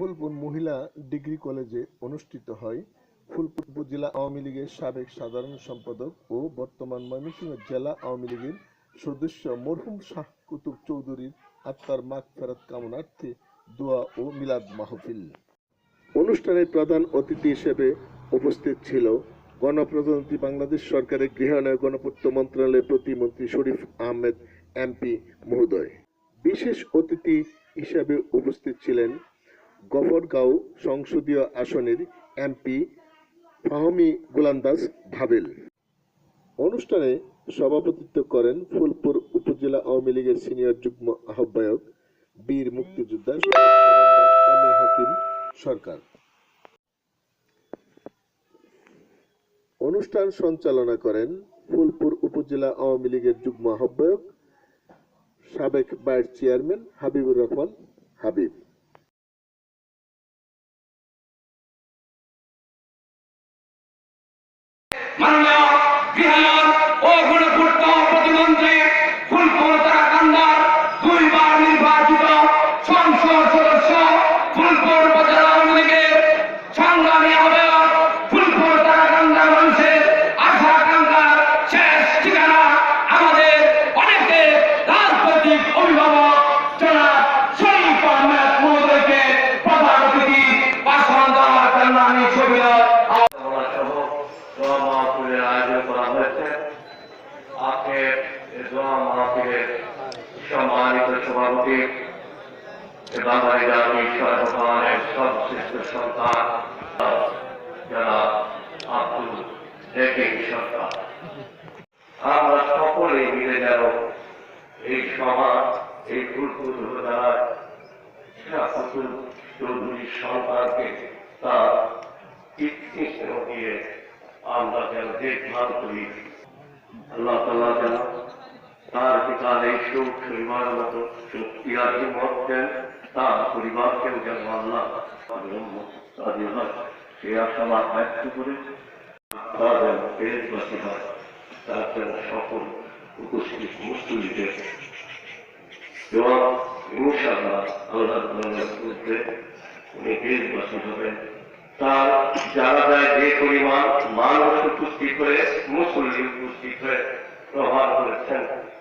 ফুলপুর মহিলা ডিগ্রি কলেজে অনুষ্ঠিত হয়। ফুলপুর উপজেলা আওয়ামী লীগের সাবেক সাধারণ সম্পাদক ও বর্তমান ময়মনসিংহ জেলা আওয়ামী লীগের সদস্য মরহুম শাহ কুতুব চৌধুরীর আত্মার মাগ ফেরত কামনার্থে দোয়া ও মিলাদ মাহফিল। অনুষ্ঠানে প্রধান অতিথি হিসেবে উপস্থিত ছিল গণপ্রজাতন্ত্রী বাংলাদেশ সরকারের গৃহায়ণ গণপূর্ত মন্ত্রণালয়ের প্রতিমন্ত্রী শরীফ আহমেদ এমপি মহোদয়। বিশেষ অতিথি হিসেবে উপস্থিত ছিলেন গফরগাঁও সংসদীয় আসনের এমপি ফাহমি গোলান্দাজ ভাবেল। অনুষ্ঠানে সভাপতিত্ব করেন ফুলপুর উপজেলা আওয়ামী লীগের সিনিয়র যুগ্ম আহ্বায়ক বীর মুক্তিযোদ্ধা হাকিম সরকার। অনুষ্ঠান সঞ্চালনা করেন ফুলপুর উপজেলা আওয়ামী লীগের যুগ্ম আহ্বায়ক সাবেক vice chairman Habibur Rahman Habib. মাননীয় গৃহায়ণ সম্মানিত সভাপতি বাঙালি জাতি সর্বকালের সর্বশ্রেষ্ঠ সন্তান, যারা আব্দুল হেকিম সরকার। আমরা সকলে মিলে যেন এই সমাজ, এই ফুলপুর শাহুল চৌধুরীর সন্তানকে তার কীর্তিস্নেহ দিয়ে আমরা যেন দেখভাল করি। আল্লাহ তাল্লাহ যেন তার পিতার এই সুখ পরিবার মতো আর হিমত দেন তার পরিবারকেও যেন আল্লাহ সে আশাবাদ ব্যক্ত করে তার যেন হয়, তার যেন সকল উপস্থিত মুসলিমদের মধ্যে উনি হবেন। তার যারা যায় যে পরিমাণ মানুষ উপস্থিত হয়ে মুসল্লি উপস্থিত হয়ে প্রভাব করেছেন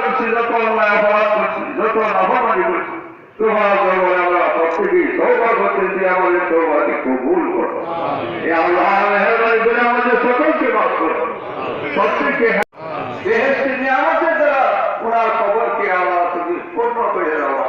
করছি যত অন্যায় অপরাধ করছি যত নাফামানি করছি তোমার জগতে আমরা প্রত্যেকেই সৌভাগ করতে দিয়ে আমাদের সৌভাগ্যে কবুল করো এই আল্লাহ মেহরবানি করে আমাদের সকলকে মাফ করো প্রত্যেককে বেহেস্তি নিয়ে আমাদের দ্বারা ওনার খবরকে আমরা তুমি পূর্ণ করে দেওয়া